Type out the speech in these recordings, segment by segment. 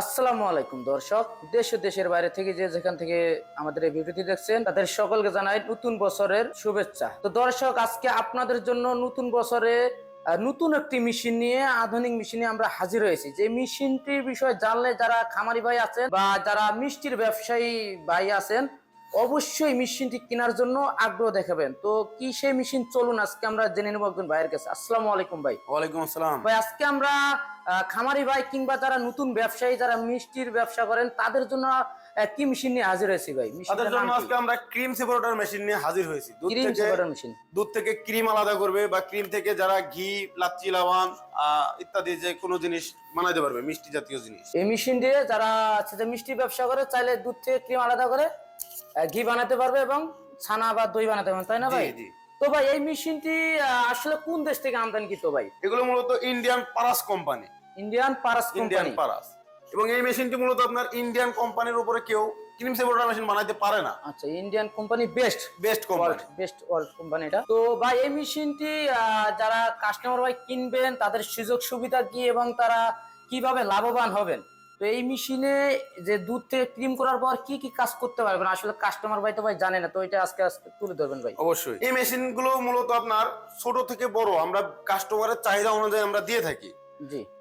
আসসালামু আলাইকুম দর্শক। দেশ ও দেশের বাইরে থেকে যে যেখান থেকে আমাদের এই ভিডিওটি দেখছেন তাদের সকলকে জানাই নতুন বছরের শুভেচ্ছা। তো দর্শক আজকে আপনাদের জন্য নতুন বছরে নতুন একটি মেশিন নিয়ে আধুনিক মেশিনে আমরা হাজির হয়েছি। যে মেশিনটির বিষয়ে জানলে যারা খামারি ভাই আছেন বা যারা মিষ্টির ব্যবসায়ী ভাই আছেন অবশ্যই মেশিনটি কেনার জন্য আগ্রহ দেখাবেন। তো কি সেই মেশিন? চলুন আজকে আমরা জেনে নেব একজন ভাইয়ের কাছে। আসসালামু আলাইকুম ভাই। ওয়ালাইকুম আসসালাম। ভাই আজকে আমরা খামারি ভাই কিংবা যারা নতুন ব্যবসায়ী যারা মিষ্টির ব্যবসা করেন তাদের জন্য কি মেশিন নিয়ে হাজির হয়েছি ভাই? তাদের জন্য আজকে আমরা ক্রিম সেপারেটর মেশিন নিয়ে হাজির হয়েছি। দুধ থেকে মেশিন দুধ থেকে ক্রিম আলাদা করবে বা ক্রিম থেকে যারা ঘি লাচ্ছি লাবান ইত্যাদি যে কোনো জিনিস বানাইতে পারবে মিষ্টি জাতীয় জিনিস। এই মেশিন দিয়ে যারা আছে যে মিষ্টির ব্যবসা করে চাইলে দুধ থেকে ক্রিম আলাদা করে ঘি বানাতে পারবে এবং ছানা বা দই বানাতে পারবে তাই না ভাই? জি জি। তো ভাই এই মেশিনটি আসলে কোন দেশ থেকে আমদানি তো ভাই? এগুলো মূলত Indian Paras company Indian Paras Indian Paras এবং এই মেশিনটি মূলত আপনার ইন্ডিয়ান কোম্পানির উপরে কেউ ক্রিম সেপারেটর মেশিন বানাইতে পারে না। আচ্ছা Indian company best best company best world company এটা। তো ভাই এই মেশিনটি যারা কাস্টমার ভাই কিনবেন তাদের সুযোগ সুবিধা কি এবং তারা কীভাবে লাভবান হবেন? তো এই মেশিনে যে দুধ থেকে ক্রিম করার পর কি কি কাজ করতে পারবেন? আসলে কাস্টমার ভাই তো ভাই জানে না, তো এটা আজকে আজকে তুলে ধরবেন ভাই। অবশ্যই। এই মেশিনগুলো মূলত আপনার ছোট থেকে বড় আমরা কাস্টমারের চাহিদা অনুযায়ী আমরা দিয়ে থাকি।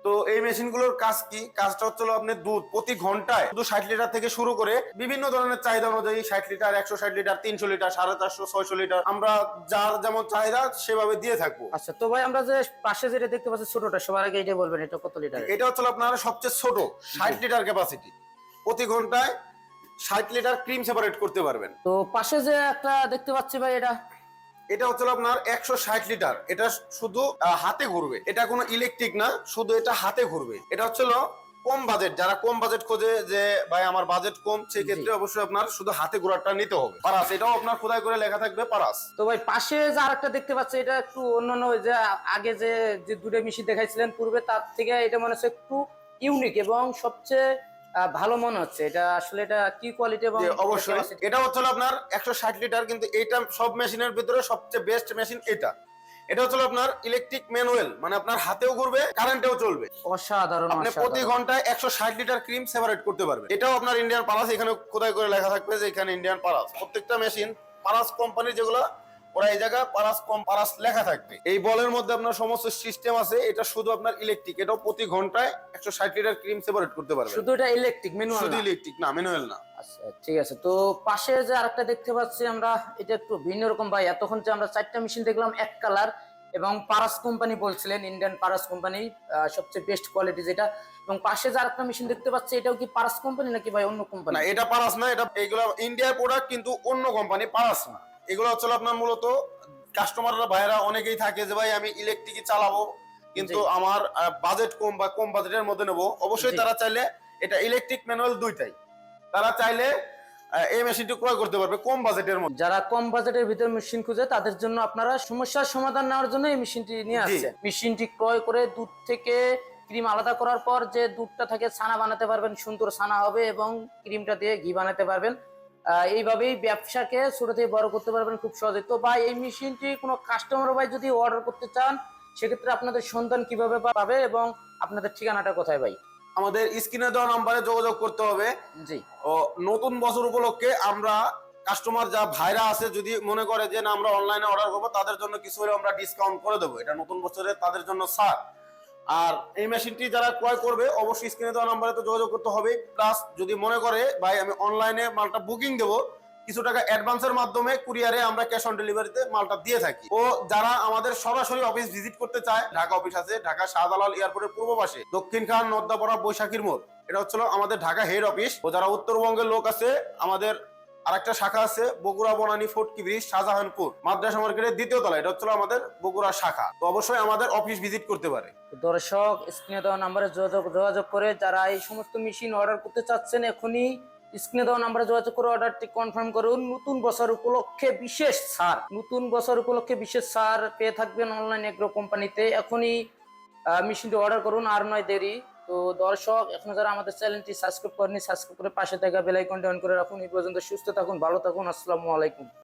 তো এই মেশিনগুলোর কাজ কি? কাজটা হচ্ছে আপনি দুধ প্রতি ঘন্টায় শুধু ষাট লিটার থেকে শুরু করে বিভিন্ন ধরনের চাহিদা অনুযায়ী ষাট লিটার একশো ষাট লিটার তিনশো লিটার সাড়ে চারশো ছয়শো লিটার আমরা যার যেমন চাহিদা সেভাবে দিয়ে থাকব। আচ্ছা তো ভাই আমরা যে পাশে যেটা দেখতে পাচ্ছি ছোটটা সবার আগে এটা বলবেন এটা কত লিটার? এটা হচ্ছে আপনার সবচেয়ে ছোট ষাট লিটার ক্যাপাসিটি প্রতি ঘন্টায় ষাট লিটার ক্রিম সেপারেট করতে পারবেন। তো পাশে যে একটা দেখতে পাচ্ছি ভাই এটা এটা হচ্ছে আপনার একশো ষাট লিটার। এটা শুধু হাতে ঘুরবে। এটা কোনো ইলেকট্রিক না শুধু এটা হাতে ঘুরবে। এটা হচ্ছে কম বাজেট যারা কম বাজেট খোঁজে যে ভাই আমার বাজেট কম সেই ক্ষেত্রে অবশ্যই আপনার শুধু হাতে ঘোরাটা নিতে হবে। পারাস এটাও আপনার খোদাই করে লেখা থাকবে পারাস। তো ভাই পাশে যে আরেকটা দেখতে পাচ্ছি এটা একটু অন্যান্য যে আগে যে যে দুটো মেশিন দেখাইছিলেন পূর্বে তার থেকে এটা মনে হচ্ছে একটু ইউনিক এবং সবচেয়ে ভালো মনে হচ্ছে। এটা আসলে এটা কি কোয়ালিটি এবং অবশ্যই। এটা হচ্ছে আপনার একশো ষাট লিটার কিন্তু এইটা সব মেশিনের ভিতরে সবচেয়ে বেস্ট মেশিন এটা। এটা হচ্ছে আপনার ইলেকট্রিক ম্যানুয়াল মানে আপনার হাতেও ঘুরবে কারেন্টেও চলবে। অসাধারণ আপনি প্রতি ঘন্টায় একশো ষাট লিটার ক্রিম সেপারেট করতে পারবেন। এটাও আপনার ইন্ডিয়ান পারাস এখানে কোথায় করে লেখা থাকবে যে এখানে ইন্ডিয়ান পারাস প্রত্যেকটা মেশিন পারাস কোম্পানির যেগুলো ওরা এই জায়গা পারাস কম পারাস লেখা থাকবে। এই বলের মধ্যে আপনার সমস্ত সিস্টেম আছে এটা শুধু আপনার ইলেকট্রিক এটাও প্রতি ঘন্টায় একশো ষাট লিটার ক্রিম সেপারেট করতে পারবেন। শুধু এটা ইলেকট্রিক ম্যানুয়াল শুধু ইলেকট্রিক না ম্যানুয়াল না। আচ্ছা ঠিক আছে। তো পাশে যে আরেকটা দেখতে পাচ্ছি আমরা এটা একটু ভিন্ন রকম ভাই। এতক্ষণ যে আমরা চারটা মেশিন দেখলাম এক কালার এবং পারাস কোম্পানি বলছিলেন ইন্ডিয়ান পারাস কোম্পানি সবচেয়ে বেস্ট কোয়ালিটি যেটা। এবং পাশে যে আরেকটা মেশিন দেখতে পাচ্ছি এটাও কি পারাস কোম্পানি নাকি ভাই অন্য কোম্পানি না এটা পারাস না এটা এগুলো ইন্ডিয়ার প্রোডাক্ট কিন্তু অন্য কোম্পানি পারাস না। এগুলো হচ্ছে আপনার মূলত কাস্টমাররা ভাইরা অনেকেই থাকে যে ভাই আমি ইলেকট্রিকই চালাবো কিন্তু আমার বাজেট কম বা কম বাজেটের মধ্যে নেব। অবশ্যই তারা চাইলে এটা ইলেকট্রিক ম্যানুয়াল দুইটাই। তারা চাইলে এই মেশিনটি ক্রয় করতে পারবে কম বাজেটের মধ্যে। যারা কম বাজেটের ভিতরে মেশিন খুঁজে তাদের জন্য আপনারা সমস্যার সমাধান নেওয়ার জন্য এই মেশিনটি নিয়ে। আসছে মেশিনটি ক্রয় করে দুধ থেকে ক্রিম আলাদা করার পর যে দুধটা থাকে ছানা বানাতে পারবেন সুন্দর ছানা হবে এবং ক্রিমটা দিয়ে ঘি বানাতে পারবেন। এইভাবেই ব্যবসাকে ছোট থেকে বড় করতে পারবেন খুব সহজে। তো ভাই এই মেশিনটি কোনো কাস্টমার ভাই যদি অর্ডার করতে চান সেক্ষেত্রে আপনাদের সন্ধান কীভাবে পাবে এবং আপনাদের ঠিকানাটা কোথায় ভাই? আমাদের স্ক্রিনে দেওয়া নাম্বারে যোগাযোগ করতে হবে। জি। ও নতুন বছর উপলক্ষে আমরা কাস্টমার যা ভাইরা আছে যদি মনে করে যে না আমরা অনলাইনে অর্ডার করব তাদের জন্য কিছু হলে আমরা ডিসকাউন্ট করে দেবো। এটা নতুন বছরে তাদের জন্য ছাড় আর এই মেশিনটি যারা ক্রয় করবে, অবশ্যই স্ক্রিনে দেওয়া নাম্বারে তো যোগাযোগ করতে হবে। প্লাস যদি মনে করে, ভাই, আমি অনলাইনে মালটা বুকিং দেবো, কিছু টাকা অ্যাডভান্সের মাধ্যমে কুরিয়ারে আমরা ক্যাশ অন ডেলিভারিতে মালটা দিয়ে থাকি। ও যারা আমাদের সরাসরি অফিস ভিজিট করতে চায়, ঢাকা অফিস আছে, ঢাকা শাহজালাল এয়ারপোর্টের পূর্ব পাশে, দক্ষিণ খান নদ্দাপাড়া বৈশাখীর মোড়। এটা হচ্ছিল আমাদের ঢাকা হেড অফিস ও যারা উত্তরবঙ্গের লোক আছে, আমাদের আরেকটা শাখা আছে বগুড়া বনানী ফোর্টকি ব্রিজ, শাহজাহানপুর, মাদ্রাসা মার্কেটের দ্বিতীয় তলা এটা হচ্ছিল আমাদের বগুড়া শাখা। তো অবশ্যই আমাদের অফিস ভিজিট করতে পারে। দর্শক স্ক্রিনে দেওয়া নাম্বারে যোগাযোগ যোগাযোগ করে যারা এই সমস্ত মেশিন অর্ডার করতে চাচ্ছেন, এখনই স্ক্রিনে দেওয়া নাম্বারে যোগাযোগ করে অর্ডারটি কনফার্ম করুন। নতুন বছর উপলক্ষে বিশেষ ছাড়, নতুন বছর উপলক্ষে বিশেষ ছাড় পেয়ে থাকবেন অনলাইন এগ্রো কোম্পানিতে এখনই মেশিনটি অর্ডার করুন, আর নয় দেরি। তো দর্শক, এখন যারা আমাদের চ্যানেলটি সাবস্ক্রাইব করেনি সাবস্ক্রাইব করে পাশে থাকা বেলাইকনটি অন করে রাখুন। এই পর্যন্ত সুস্থ থাকুন, ভালো থাকুন, আসসালামু আলাইকুম।